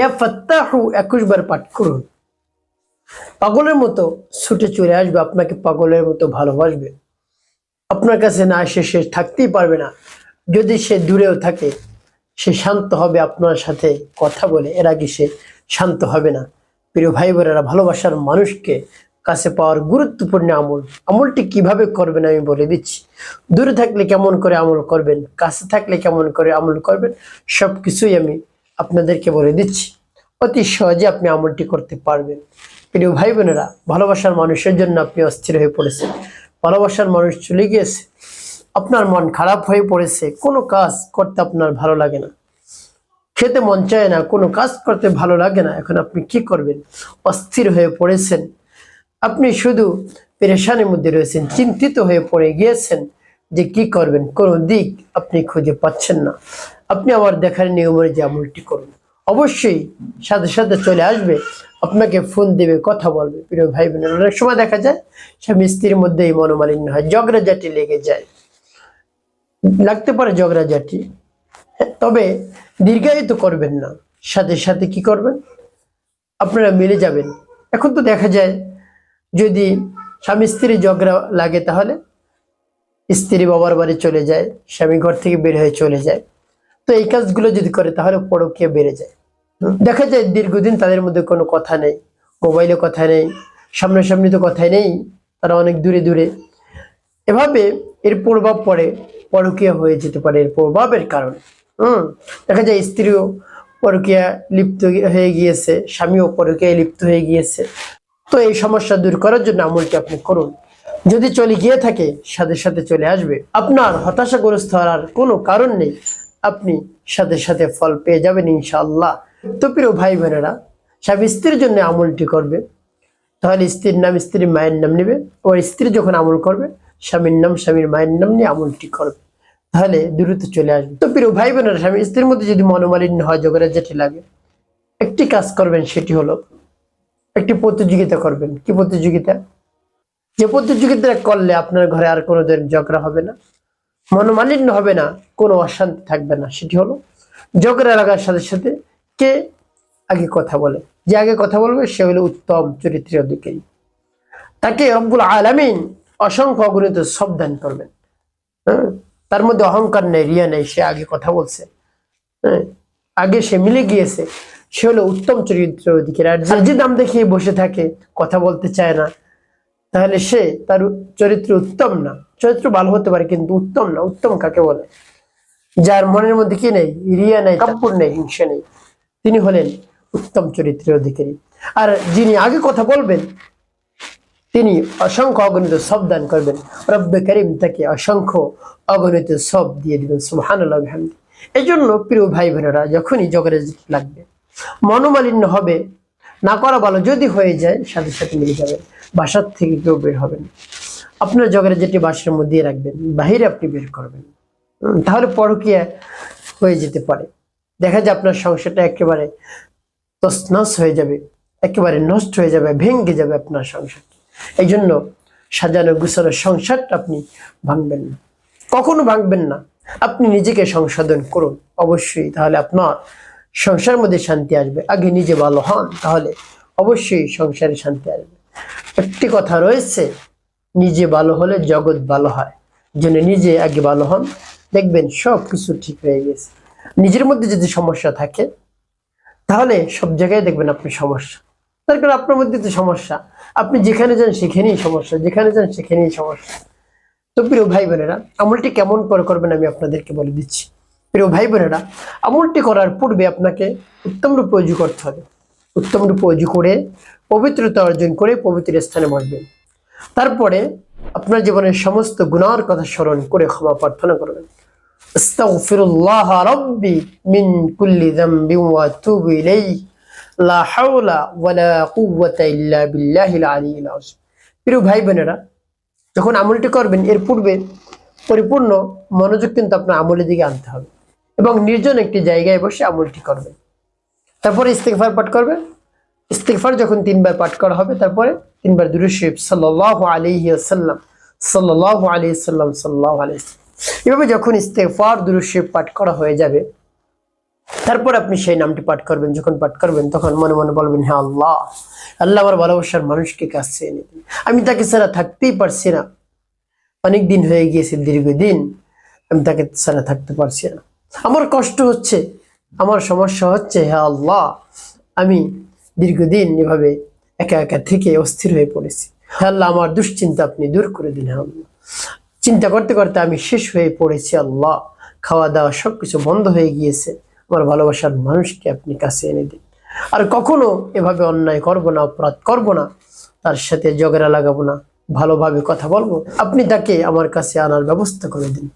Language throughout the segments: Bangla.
ইয়া ফাত্তাহু একুশ বার পাঠ করুন। পাগলের মতো ছুটে চলে আসবে, আপনাকে পাগলের মতো ভালোবাসবে। আপনার কাছে না এসে সে থাকতেই পারবে না। যদি সে দূরেও থাকে, সে শান্ত হবে আপনার সাথে কথা বলে। এর আগে সে শান্ত হবে না। প্রিয় ভাই বোনেরা ভালোবাসার মানুষকে কাছে পাওয়ার গুরুত্বপূর্ণ আমল। আমলটি কীভাবে করবেন আমি বলে দিচ্ছি। দূরে থাকলে কেমন করে আমল করবেন, কাছে থাকলে কেমন করে আমল করবেন সব কিছুই আমি আপনাদেরকে বলে দিচ্ছি, অতি সহজে আপনি আমলটি করতে পারবেন। প্রিয় ভাই বোনেরা ভালোবাসার মানুষের জন্য আপনি অস্থির হয়ে পড়েছেন। ভালোবাসার মানুষ চলে গিয়েছে। আপনার মন খারাপ হয়ে পড়েছে। কোনো কাজ করতে আপনার ভালো লাগে না। খেতে মন চায় না। কোনো কাজ করতে ভালো লাগে না। এখন আপনি কি করবেন? অস্থির হয়ে পড়েছেন। আপনি শুধু পেরেশানির মধ্যে রয়েছেন। চিন্তিত হয়ে পড়ে গিয়েছেন যে কি করবেন? কোনো দিক আপনি খুঁজে পাচ্ছেন না। আপনি আমার দেখার নিয়মের যে আমলটি করুন। অবশ্যই সাথে সাথে চলে আসবে আপনাকে ফোন দেবে কথা বলবে। প্রিয় ভাই বোনের অনেক সময় দেখা যায় স্বামী স্ত্রীর মধ্যেই মনোমালিন্য হয় ঝগড়াঝাটি লেগে যায়। লাগতে পারে ঝগড়াঝাটি হ্যাঁ, তবে দীর্ঘায়িত করবেন না। সাথে সাথে কি করবেন? আপনারা মিলে যাবেন। এখন তো দেখা যায় যদি স্বামী স্ত্রী ঝগড়া লাগে তাহলে স্ত্রী বাবার বাড়ি চলে যায় স্বামী ঘর থেকে বের হয়ে চলে যায়। তো এই কাজগুলো যদি করে তাহলে পরকীয়া বেড়ে যায়। দেখা যায় দীর্ঘদিন তাদের মধ্যে কোনো কথা নেই মোবাইলে কথা নেই সামনাসামনি তো কথাই নেই তারা অনেক দূরে দূরে। এভাবে এর প্রভাব পড়ে পরকীয়া হয়ে যেতে পারে এর প্রভাবের কারণে। হুম। দেখা যায় স্ত্রীও পরকীয়া লিপ্ত হয়ে গিয়েছে স্বামীও পরকীয়ায় লিপ্ত হয়ে গিয়েছে। তো এই সমস্যা দূর করার জন্য আমলটি আপনি করুন। যদি চলে গিয়ে থাকে সাথে সাথে চলে আসবে। আপনার হতাশাগ্রস্ত হওয়ার কোনো কারণ নেই। আপনি সাথে সাথে ফল পেয়ে যাবেন ইনশাআল্লাহ। তো প্রিয় ভাই বোনেরা, স্বামী স্ত্রীর জন্য আমলটি করবে। তাহলে স্ত্রীর নাম স্ত্রীর মায়ের নাম নেবে। ওর স্ত্রী যখন আমল করবে, স্বামীর নাম স্বামীর মায়ের নাম নিয়ে আমলটি করবে। তাহলে দ্রুত চলে আসবে। তো প্রিয় ভাই বোনেরা, স্বামী স্ত্রীর মধ্যে যদি মনোমালিন্য হয় যোগের যেটি লাগে, একটি কাজ করবেন, সেটি হলো একটি প্রতিযোগিতা করবেন। কি প্রতিযোগিতা? যে প্রতিযোগিতা করলে আপনার ঘরে আর কোনো ঝগড়া হবে না। মনোমালিন্য হবে না, কোনো অশান্তি থাকবে না। সেটি হলো ঝগড়া লাগার সাথে সাথে কে আগে কথা বলে? যে আগে কথা বলবে, সে হলো উত্তম চরিত্রের অধিকারী। তাকে রব্বুল আলামিন অসংখ্য অগণিত সব দান করবেন। হ্যাঁ? তার মধ্যে অহংকার নেই, রিয়া নেই, সে আগে কথা বলছে। হ্যাঁ? আগে সে মিলে গিয়েছে, সে হলো উত্তম চরিত্রের অধিকারী। আর যে দাম দেখিয়ে বসে থাকে, কথা বলতে চায় না তাহলে সে তার চরিত্র উত্তম না। চরিত্র ভালো হতে পারে কিন্তু উত্তম না। উত্তম কাকে বলে? যার মনের মধ্যে কি নেই? রিয়া নেই, কাপুর নেই, হিংসা নেই। তিনি হলেন উত্তম চরিত্রের অধিকারী। আর যিনি আগে কথা বলবেন, তিনি অসংখ্য অগণিত সব দান করবেন। রব্বে করিম তাকে অসংখ্য অগণিত সব দিয়ে দিবেন বিহামদি। এই জন্য প্রিয় ভাই বোনেরা যখনই জগরে লাগবে, মনোমালিন্য হবে, না করা ভালো যদি হয়ে যায়, সাথে সাথে মিলে যাবেন বাসার থেকে কেউ বের হবেন আপনার জগরে যেটি বাসার মধ্যে রাখবেন, বাহিরে আপনি বের করবেন। তাহলে পরকীয়া হয়ে যেতে পারে। দেখা যায় আপনার সংসারটা একেবারে তসনস হয়ে যাবে, একেবারে নষ্ট হয়ে যাবে, ভেঙে যাবে আপনার সংসার। এই জন্য সাজানো গুছানো সংসারটা আপনি ভাঙবেন না। কখনো ভাঙবেন না। আপনি নিজেকে সংশোধন করুন। অবশ্যই তাহলে আপনার সংসার মধ্যে শান্তি আসবে। আগে নিজে ভালো হন, তাহলে অবশ্যই সংসারে শান্তি আসবে। একটি কথা রয়েছে, নিজে ভালো হলে জগৎ ভালো হয়। জন্য নিজে আগে ভালো হন, দেখবেন সব কিছু ঠিক হয়ে গেছে। নিজের মধ্যে যদি সমস্যা থাকে, তাহলে সব জায়গায় দেখবেন আপনি সমস্যা। তার কারণ আপনার মধ্যে তো সমস্যা। আপনি যেখানে যান, সেখানেই সমস্যা। যেখানে যান, সেখানেই সমস্যা। তো প্রিয় ভাই বোনেরা, আমলটি কেমন করে করবেন আমি আপনাদেরকে বলে দিচ্ছি। প্রিয় ভাই বোনেরা, আমলটি করার পূর্বে আপনাকে উত্তম রূপে করতে হবে। উত্তম রূপে অজু করে, পবিত্রতা অর্জন করে পবিত্র স্থানে বসবেন তারপরে আপনার জীবনের সমস্ত গুণার কথা স্মরণ করে ক্ষমা প্রার্থনা করবেন। মিন ওয়ালা ভাই বোনেরা যখন আমলটি করবেন, এর পূর্বে পরিপূর্ণ মনোযোগ কিন্তু আপনার আমলের দিকে আনতে হবে এবং নির্জন একটি জায়গায় বসে আমলটি করবেন। তারপরে ইস্তেগফার পাঠ করবেন ইস্তেগফার যখন তিনবার পাঠ করা হবে, তারপরে তিনবার দুরুশরীফ সাল্লাল্লাহু আলাইহি ওয়াসাল্লাম, সাল্লাল্লাহু আলাইহি সাল্লাম সাল্লাল্লাহু আলাইহি ওয়াসাল্লাম। এভাবে যখন ইস্তেগফার দুরুশরীফ পাঠ করা হয়ে যাবে, তারপর আপনি সেই নামটি পাঠ করবেন। যখন পাঠ করবেন, তখন মনে মনে বলবেন হ্যাঁ আল্লাহ আল্লাহ আমার ভালোবাসার মানুষকে কাছে এনে দিন আমি তাকে ছাড়া থাকতেই পারছি না। অনেক দিন হয়ে গিয়েছে, দীর্ঘদিন, আমি তাকে ছাড়া থাকতে পারছি না। আমার কষ্ট হচ্ছে আমার সমস্যা হচ্ছে হ্যাঁ আল্লাহ, আমি দীর্ঘদিন এভাবে একা একা থেকে অস্থির হয়ে পড়েছি। হ্যাঁ আল্লাহ, আমার দুশ্চিন্তা আপনি দূর করে দিন হ্যাঁ আল্লাহ। চিন্তা করতে করতে আমি শেষ হয়ে পড়েছি, আল্লাহ। খাওয়া দাওয়া সবকিছু বন্ধ হয়ে গিয়েছে। আমার ভালোবাসার মানুষকে আপনি কাছে এনে দিন। আর কখনো এভাবে অন্যায় করব না, অপরাধ করব না, তার সাথে ঝগড়া লাগাবো না, ভালোভাবে কথা বলব। আপনি তাকে আমার কাছে আনার ব্যবস্থা করে দিন।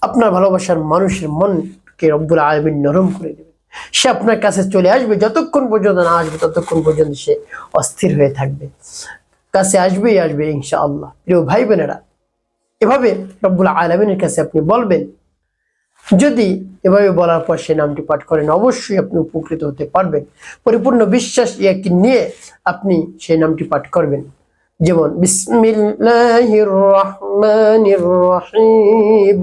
আপনার ভালোবাসার মানুষের মনকে রব্বুল আলমিন নরম করে দেবেন। সে আপনার কাছে চলে আসবে, যতক্ষণ পর্যন্ত না আসবে, ততক্ষণ পর্যন্ত সে অস্থির হয়ে থাকবে। কাছে আসবেই আসবে ইনশা আল্লাহ প্রিয় ভাই বোনেরা, এভাবে রব্বুল আলমিনের কাছে আপনি বলবেন, যদি এভাবে বলার পর সেই নামটি পাঠ করেন, অবশ্যই আপনি উপকৃত হতে পারবেন। পরিপূর্ণ বিশ্বাস ইয়াকিন নিয়ে আপনি সেই নামটি পাঠ করবেন। যেমন, বিসমিল্লাহির রহমানির রহিম।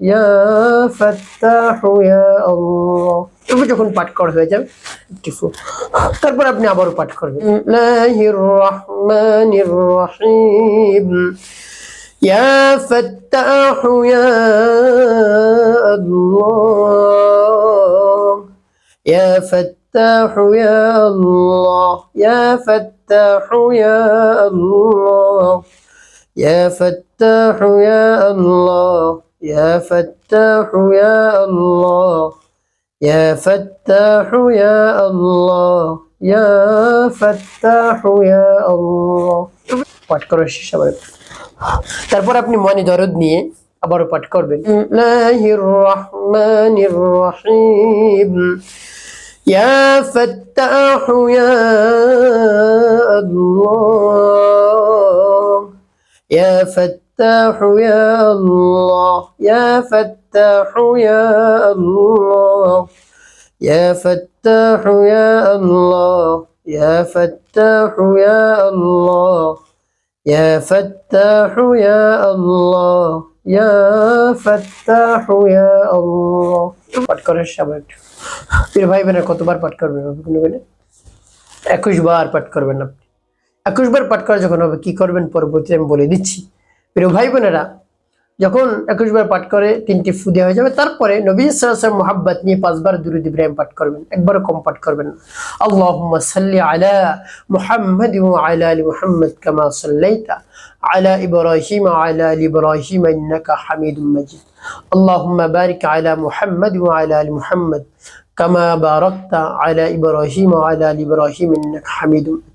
يا فتاح يا الله. شوفوا যখন পাঠ করা হয়ে যাবে। কিছু। তারপর আপনি আবারো পাঠ করবেন। লাহির রহমানির রহিম। يا فتاح يا الله يا فتاح يا الله يا فتاح يا الله يا فتاح يا الله يا فتاح يا الله يا فتاح يا الله يا فتاح يا الله পাঠ করার শেষ আবার তারপর আপনি মনে দরদ নিয়ে আবারও পাঠ করবেন বিসমিল্লাহির রহমানির রহিম يا فتاح يا الله يا فتاح يا الله يا فتاح يا الله يا فتاح يا الله يا فتاح يا الله يا فتاح يا الله يا فتاح يا الله পাঠ করার সময় একটু প্রিয় ভাই বোনের কতবার পাঠ করবেন আপনি বলে একুশ বার পাঠ করবেন আপনি একুশ বার পাঠ করা যখন হবে কি করবেন পরবর্তীতে আমি বলে দিচ্ছি প্রিয় ভাই বোনেরা যখন একুশ বার পাঠ করে তিনটি ফু দেওয়া হয়ে যাবে তারপরে নবী সাল্লাম মোহাব্বত নিয়ে পাঁচবার দুরুদ ইব্রাহিম পাঠ করবেন একবারও কম পাঠ করবেন না আল্লাহুম্মা সাল্লি আলা মুহাম্মাদ ওয়া আলা আলি মুহাম্মাদ কামা সাল্লাইতা আলা ইব্রাহিম ওয়া আলা আলি ইব্রাহিম ইন্নাকা হামিদুম মাজিদ اللهم بارك على محمد وعلى ال محمد كما باركت على ابراهيم وعلى ال ابراهيم انك حميد مجيد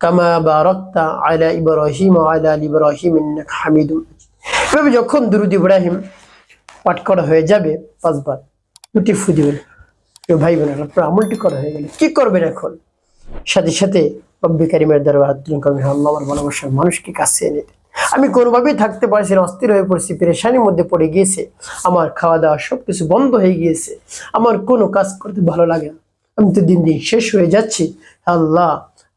কামা আয়লা আয়লা যখন দুরুদ ইব্রাহিম পাঠ করা হয়ে যাবে পাঁচবার, দুটি ফুদিবেন ভাই বোনেরা আমলটি করা হয়ে গেলে কি করবেন এখন? সাথে সাথে অব্বিকারিমের দরবার আমার ভালোবাসার মানুষকে কাছে এনে আমি কোনোভাবেই থাকতে পারছি না, অস্থির হয়ে পড়ছি, পেরেশানির মধ্যে পড়ে গিয়েছে। আমার খাওয়া দাওয়া সব কিছু বন্ধ হয়ে গিয়েছে। আমার কোনো কাজ করতে ভালো লাগে না। আমি তো দিন দিন শেষ হয়ে যাচ্ছি। আল্লাহ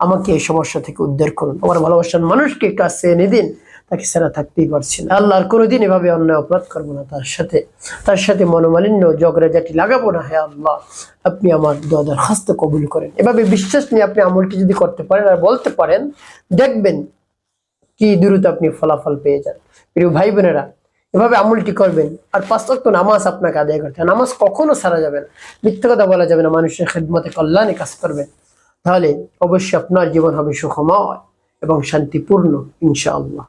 আমাকে এই সমস্যা থেকে উদ্ধার করুন। আমার ভালোবাসার মানুষকে কাছে এনে দিন, তাকে ছাড়া থাকতেই পারছি না। আল্লাহর কোনোদিন এভাবে অন্যায় অপরাধ করব না তার সাথে। তার সাথে মনোমালিন্য, ঝগড়াঝাটি লাগাবো না হ্যাঁ আল্লাহ। আপনি আমার দোয়া দরখাস্ত কবুল করেন। এভাবে বিশ্বাস নিয়ে আপনি আমলটি যদি করতে পারেন আর বলতে পারেন, দেখবেন কি দ্রুত আপনি ফলাফল পেয়ে যান। প্রিয় ভাই বোনেরা এভাবে আমলটি করবেন আর পাঁচ নামাজ আপনাকে আদায় করতে নামাজ কখনো সারা যাবে না। মিথ্যা কথা বলা যাবে না। মানুষের খেদমতে কল্যাণে কাজ করবেন তাহলে অবশ্যই আপনার জীবন হবে সুখময় এবং শান্তিপূর্ণ ইনশাআল্লাহ।